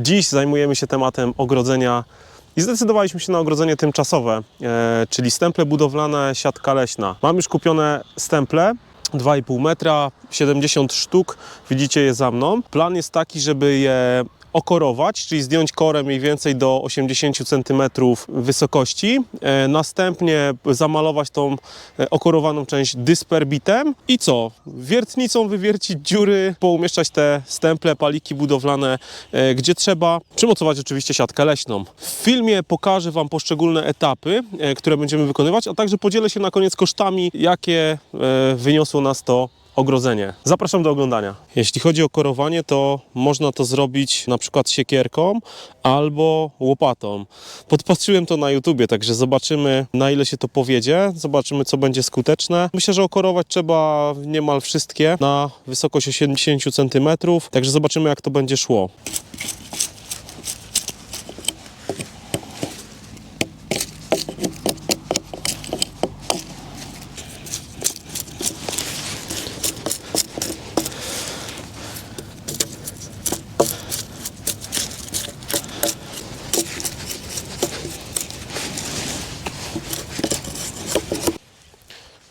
Dziś zajmujemy się tematem ogrodzenia i zdecydowaliśmy się na ogrodzenie tymczasowe, e, czyli stemple budowlane, siatka leśna. Mam już kupione stemple. 2,5 metra, 70 sztuk, widzicie je za mną. Plan jest taki, żeby je okorować, czyli zdjąć korę mniej więcej do 80 cm wysokości. E, następnie zamalować tą e, okorowaną część dysperbitem i co? Wiertnicą wywiercić dziury, poumieszczać te stemple, paliki budowlane e, gdzie trzeba. Przymocować oczywiście siatkę leśną. W filmie pokażę Wam poszczególne etapy, które będziemy wykonywać, a także podzielę się na koniec kosztami, jakie wyniosło nas to ogrodzenie. Zapraszam do oglądania. Jeśli chodzi o korowanie, to można to zrobić na przykład siekierką albo łopatą. Podpatrzyłem to na YouTubie, także zobaczymy na ile się to powiedzie, zobaczymy co będzie skuteczne. Myślę, że okorować trzeba niemal wszystkie na wysokość 80 cm, także zobaczymy jak to będzie szło.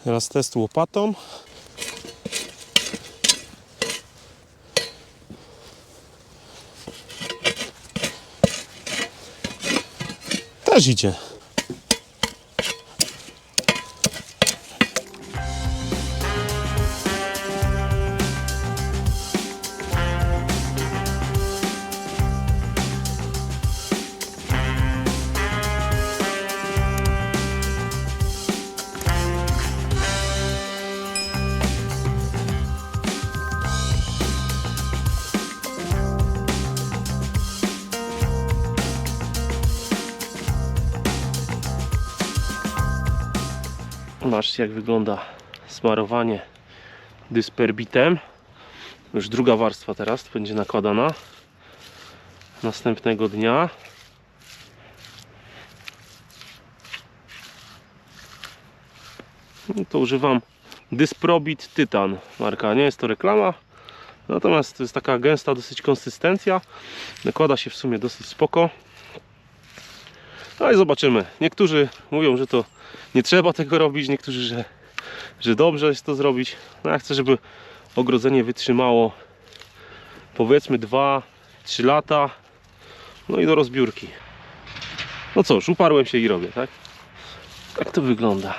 Teraz test łopatą. Też idzie. Zobaczcie jak wygląda smarowanie dysperbitem. Już druga warstwa teraz będzie nakładana. Następnego dnia. No to używam Dysprobit Tytan marka. Nie jest to reklama. Natomiast to jest taka gęsta dosyć konsystencja. Nakłada się w sumie dosyć spoko. No i zobaczymy. Niektórzy mówią, że to nie trzeba tego robić, niektórzy, że, że dobrze jest to zrobić. No ja chcę, żeby ogrodzenie wytrzymało powiedzmy 2-3 lata. No i do rozbiórki. No cóż, uparłem się i robię, tak? Tak to wygląda.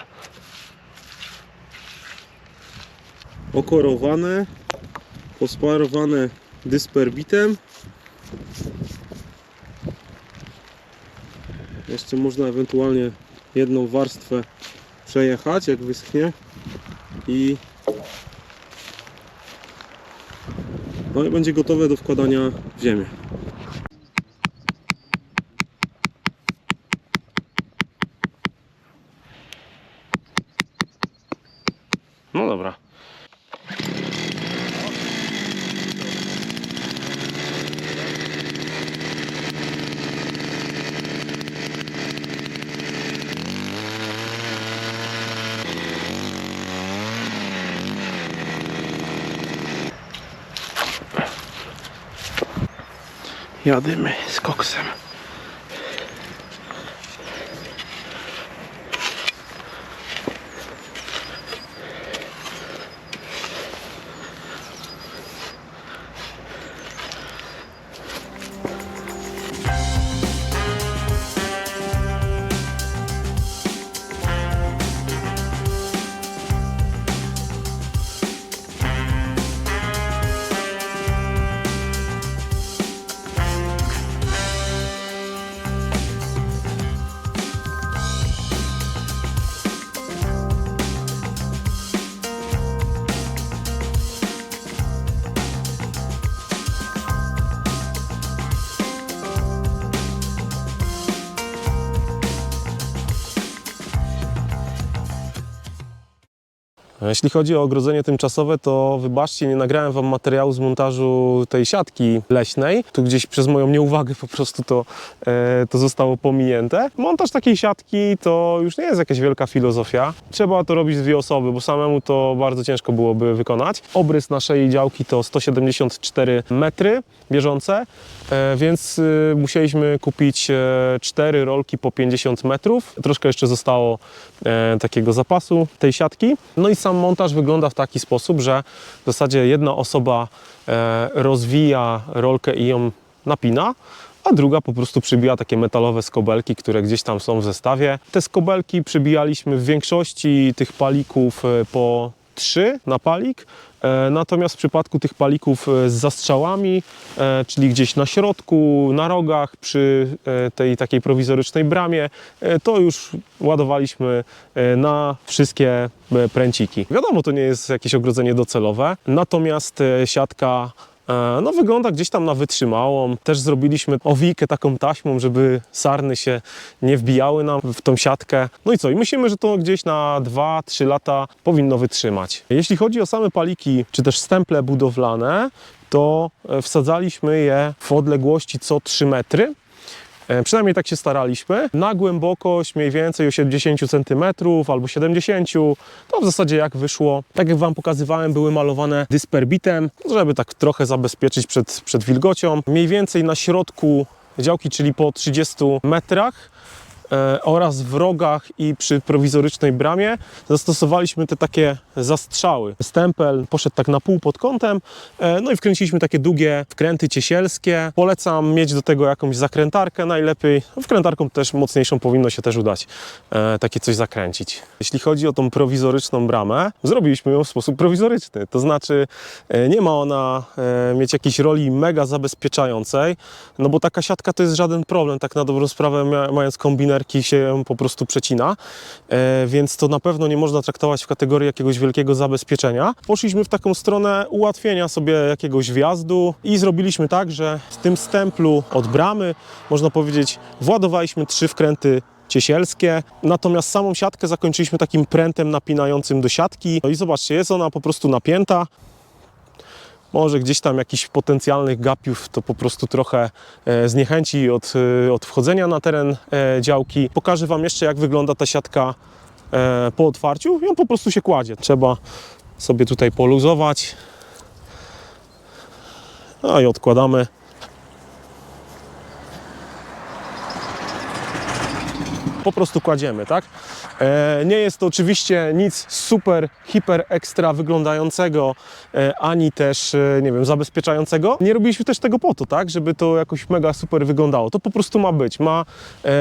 Okorowane, posmarowane dysperbitem. Jeszcze można ewentualnie jedną warstwę przejechać, jak wyschnie i no i będzie gotowe do wkładania w ziemię. Ja, det är med skogsen. Jeśli chodzi o ogrodzenie tymczasowe, to wybaczcie, nie nagrałem Wam materiału z montażu tej siatki leśnej. Tu gdzieś przez moją nieuwagę po prostu to, e, to zostało pominięte. Montaż takiej siatki to już nie jest jakaś wielka filozofia. Trzeba to robić dwie osoby, bo samemu to bardzo ciężko byłoby wykonać. Obrys naszej działki to 174 metry bieżące, e, więc y, musieliśmy kupić e, cztery rolki po 50 metrów. Troszkę jeszcze zostało takiego zapasu tej siatki. No i sam montaż wygląda w taki sposób, że w zasadzie jedna osoba e, rozwija rolkę i ją napina, a druga po prostu przybija takie metalowe skobelki, które gdzieś tam są w zestawie. Te skobelki przybijaliśmy w większości tych palików e, po trzy na palik. E, Natomiast w przypadku tych palików e, z zastrzałami, e, czyli gdzieś na środku, na rogach, przy tej takiej prowizorycznej bramie, to już ładowaliśmy na wszystkie pręciki. Wiadomo, to nie jest jakieś ogrodzenie docelowe, natomiast siatka No wygląda gdzieś tam na wytrzymałą. Też zrobiliśmy owijkę taką taśmą, żeby sarny się nie wbijały nam w tą siatkę. No i co? I myślimy, że to gdzieś na 2-3 lata powinno wytrzymać. Jeśli chodzi o same paliki, czy też stemple budowlane, to e, wsadzaliśmy je w odległości co 3 metry. E, Przynajmniej tak się staraliśmy. Na głębokość mniej więcej 80 cm albo 70 To w zasadzie jak wyszło. Tak jak Wam pokazywałem, były malowane dysperbitem, żeby tak trochę zabezpieczyć przed, przed wilgocią. Mniej więcej na środku działki, czyli po 30 metrach oraz w rogach i przy prowizorycznej bramie zastosowaliśmy te takie zastrzały. Stempel poszedł tak na pół pod kątem, e, no i wkręciliśmy takie długie wkręty ciesielskie. Polecam mieć do tego jakąś zakrętarkę najlepiej. Wkrętarką też mocniejszą powinno się też udać e, takie coś zakręcić. Jeśli chodzi o tą prowizoryczną bramę, zrobiliśmy ją w sposób prowizoryczny. To znaczy e, nie ma ona e, mieć jakiejś roli mega zabezpieczającej, no bo taka siatka to jest żaden problem, tak na dobrą sprawę mając kombinerki się po prostu przecina, e, więc to na pewno nie można traktować w kategorii jakiegoś wielkiego zabezpieczenia. Poszliśmy w taką stronę ułatwienia sobie jakiegoś wjazdu i zrobiliśmy tak, że w tym stemplu od bramy, można powiedzieć, władowaliśmy trzy wkręty ciesielskie, natomiast samą siatkę zakończyliśmy takim prętem napinającym do siatki. No i zobaczcie, jest ona po prostu napięta. Może gdzieś tam jakichś potencjalnych gapiów to po prostu trochę e, zniechęci od, e, od wchodzenia na teren e, działki. Pokażę Wam jeszcze, jak wygląda ta siatka po otwarciu. Ją po prostu się kładzie. Trzeba sobie tutaj poluzować. No i odkładamy. Po prostu kładziemy, tak? E, nie jest to oczywiście nic super, hiper, ekstra wyglądającego, e, ani też, e, nie wiem, zabezpieczającego. Nie robiliśmy też tego po to, tak? Żeby to jakoś mega super wyglądało. To po prostu ma być. Ma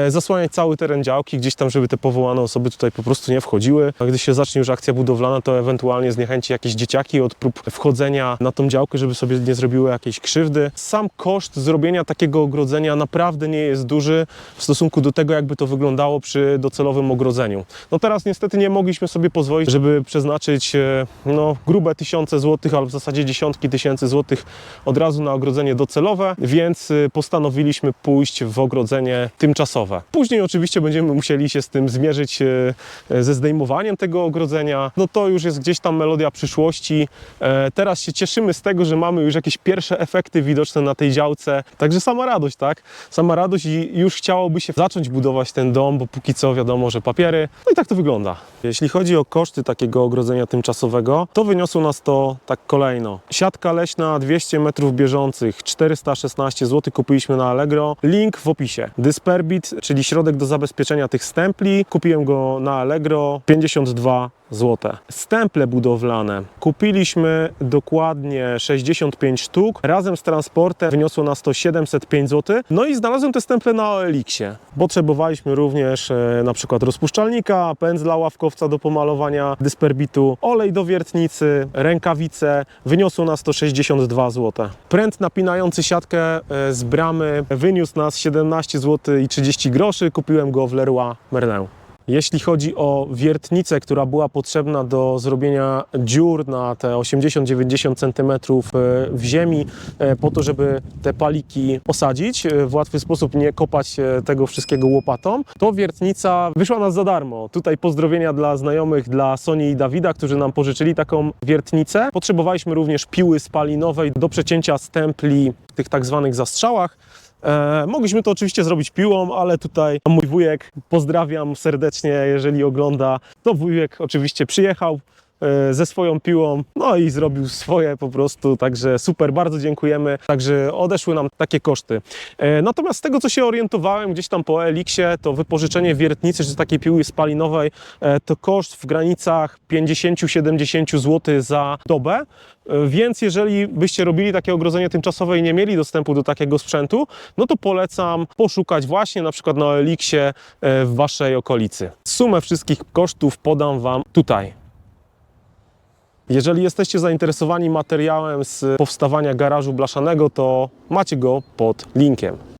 zasłaniać cały teren działki, gdzieś tam, żeby te powołane osoby tutaj po prostu nie wchodziły. A gdy się zacznie już akcja budowlana, to ewentualnie zniechęci jakieś dzieciaki od prób wchodzenia na tą działkę, żeby sobie nie zrobiły jakiejś krzywdy. Sam koszt zrobienia takiego ogrodzenia naprawdę nie jest duży w stosunku do tego, jakby to wyglądało przy docelowym ogrodzeniu. No teraz niestety nie mogliśmy sobie pozwolić, żeby przeznaczyć e, no, grube tysiące złotych, albo w zasadzie dziesiątki tysięcy złotych od razu na ogrodzenie docelowe, więc e, postanowiliśmy pójść w ogrodzenie tymczasowe. Później oczywiście będziemy musieli się z tym zmierzyć e, ze zdejmowaniem tego ogrodzenia. No to już jest gdzieś tam melodia przyszłości. Teraz się cieszymy z tego, że mamy już jakieś pierwsze efekty widoczne na tej działce. Także sama radość, tak? Sama radość i już chciałoby się zacząć budować ten dom, bo póki co wiadomo, że papiery. No i tak to wygląda. Jeśli chodzi o koszty takiego ogrodzenia tymczasowego, to wyniosło nas to tak kolejno. Siatka leśna 200 metrów bieżących, 416 zł kupiliśmy na Allegro. Link w opisie. Dysperbit, czyli środek do zabezpieczenia tych stempli. Kupiłem go na Allegro 52 zł. Stemple budowlane. Kupiliśmy dokładnie 65 sztuk. Razem z transportem wyniosło nas to 705 zł. No i znalazłem te stemple na OLX-ie. Potrzebowaliśmy również e, na przykład rozpuszczalnika, pędzla ławkowca do pomalowania dysperbitu, olej do wiertnicy, rękawice. Wyniosło nas to 62 zł. Pręt napinający siatkę e, z bramy wyniósł nas 17 zł i 30 groszy. Kupiłem go w Leroy Merlin. Jeśli chodzi o wiertnicę, która była potrzebna do zrobienia dziur na te 80-90 cm w ziemi, e, po to, żeby te paliki posadzić, e, w łatwy sposób nie kopać e, tego wszystkiego łopatą, to wiertnica wyszła nas za darmo. Tutaj pozdrowienia dla znajomych, dla Soni i Dawida, którzy nam pożyczyli taką wiertnicę. Potrzebowaliśmy również piły spalinowej do przecięcia stempli w tych tak zwanych zastrzałach. E, mogliśmy to oczywiście zrobić piłą, ale tutaj mój wujek, pozdrawiam serdecznie, jeżeli ogląda, to wujek oczywiście przyjechał ze swoją piłą, no i zrobił swoje po prostu, także super, bardzo dziękujemy, także odeszły nam takie koszty. E, natomiast z tego, co się orientowałem gdzieś tam po Eliksie, to wypożyczenie wiertnicy, czy takiej piły spalinowej, e, to koszt w granicach 50-70 zł za dobę, E, Więc jeżeli byście robili takie ogrodzenie tymczasowe i nie mieli dostępu do takiego sprzętu, no to polecam poszukać właśnie na przykład na Eliksie e, w waszej okolicy. Sumę wszystkich kosztów podam wam tutaj. Jeżeli jesteście zainteresowani materiałem z powstawania garażu blaszanego, to macie go pod linkiem.